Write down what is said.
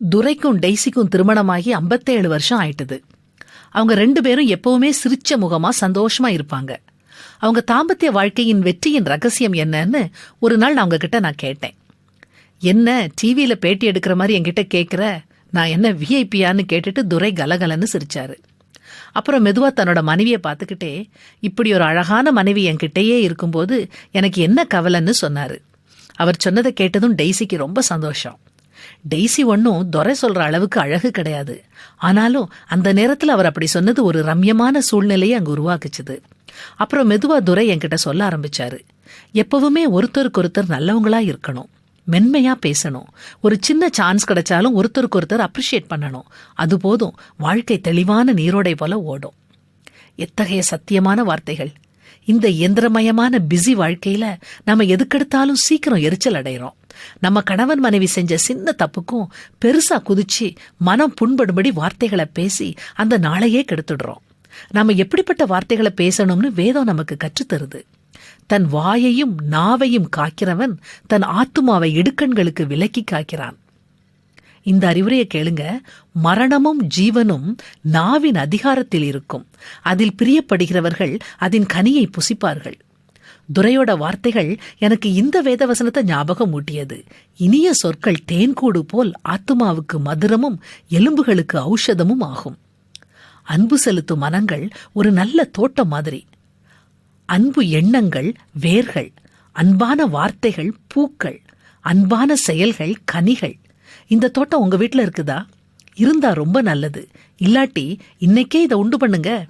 துரைக்கும் டெய்ஸிக்கும் திருமணமாகி 57 வருஷம் ஆயிட்டுது. அவங்க ரெண்டு பேரும் எப்பவுமே சிரிச்ச முகமா சந்தோஷமா இருப்பாங்க. அவங்க தாம்பத்திய வாழ்க்கையின் வெற்றியின் ரகசியம் என்னன்னு ஒரு நாள் நான் அவங்க கிட்ட நான் கேட்டேன். என்ன டிவியில பேட்டி எடுக்கிற மாதிரி என்கிட்ட கேட்குற நான் என்ன விஐபியான்னு கேட்டுட்டு துரை கலகலன்னு சிரிச்சாரு. அப்புறம் மெதுவா தன்னோட மனைவியை பார்த்துக்கிட்டே இப்படி ஒரு அழகான மனைவி என்கிட்டயே இருக்கும்போது எனக்கு என்ன கவலைன்னு சொன்னாரு. அவர் சொன்னதை கேட்டதும் டெய்ஸிக்கு ரொம்ப சந்தோஷம். டெய்ஸி ஒன்றும் துரை சொல்ற அளவுக்கு அழகு கிடையாது. ஆனாலும் அந்த நேரத்தில் அவர் அப்படி சொன்னது ஒரு ரம்யமான சூழ்நிலையை அங்க உருவாக்குச்சுது. அப்புறம் மெதுவா துரை என்கிட்ட சொல்ல ஆரம்பிச்சாரு. எப்பவுமே ஒருத்தருக்கு ஒருத்தர் நல்லவங்களா இருக்கணும். மென்மையா பேசணும். ஒரு சின்ன சான்ஸ் கிடைச்சாலும் ஒருத்தருக்கு ஒருத்தர் அப்ரிஷியேட் பண்ணணும். அது போதும். வாழ்க்கை தெளிவான நீரோடை போல ஓடும். எத்தகைய சத்தியமான வார்த்தைகள். இந்த இயந்திரமயமான பிஸி வாழ்க்கையில நம்ம எதுக்கெடுத்தாலும் சீக்கிரம் எரிச்சல் அடைகிறோம் நம்ம கணவன் மனைவி செஞ்ச சின்ன தப்புக்கும் பெருசா குதிச்சு மனம் புண்படும்படி வார்த்தைகளை பேசி அந்த நாளையே கெடுத்துடுறோம். நாம எப்படிப்பட்ட வார்த்தைகளை பேசணும்னு வேதம் நமக்கு கற்றுத்தருது. தன் வாயையும் நாவையும் காக்கிறவன் தன் ஆத்துமாவை இடுக்கண்களுக்கு விலக்கி காக்கிறான். இந்த அறிவுரையை கேளுங்க. மரணமும் ஜீவனும் நாவின் அதிகாரத்தில் இருக்கும். அதில் பிரியப்படுகிறவர்கள் அதன் கனியை புசிப்பார்கள். துரையோட வார்த்தைகள் எனக்கு இந்த வேதவசனத்தை ஞாபகம் ஊட்டியது. இனிய சொற்கள் தேன்கூடு போல் ஆத்துமாவுக்கு மதுரமும் எலும்புகளுக்கு ஔஷதமும் ஆகும். அன்பு செலுத்தும் மனங்கள் ஒரு நல்ல தோட்டம் மாதிரி. அன்பு எண்ணங்கள் வேர்கள். அன்பான வார்த்தைகள் பூக்கள். அன்பான செயல்கள் கனிகள். இந்த தோட்டம் உங்க வீட்ல இருக்குதா? இருந்தா ரொம்ப நல்லது. இல்லாட்டி இன்னைக்கே இதை உண்டு பண்ணுங்க.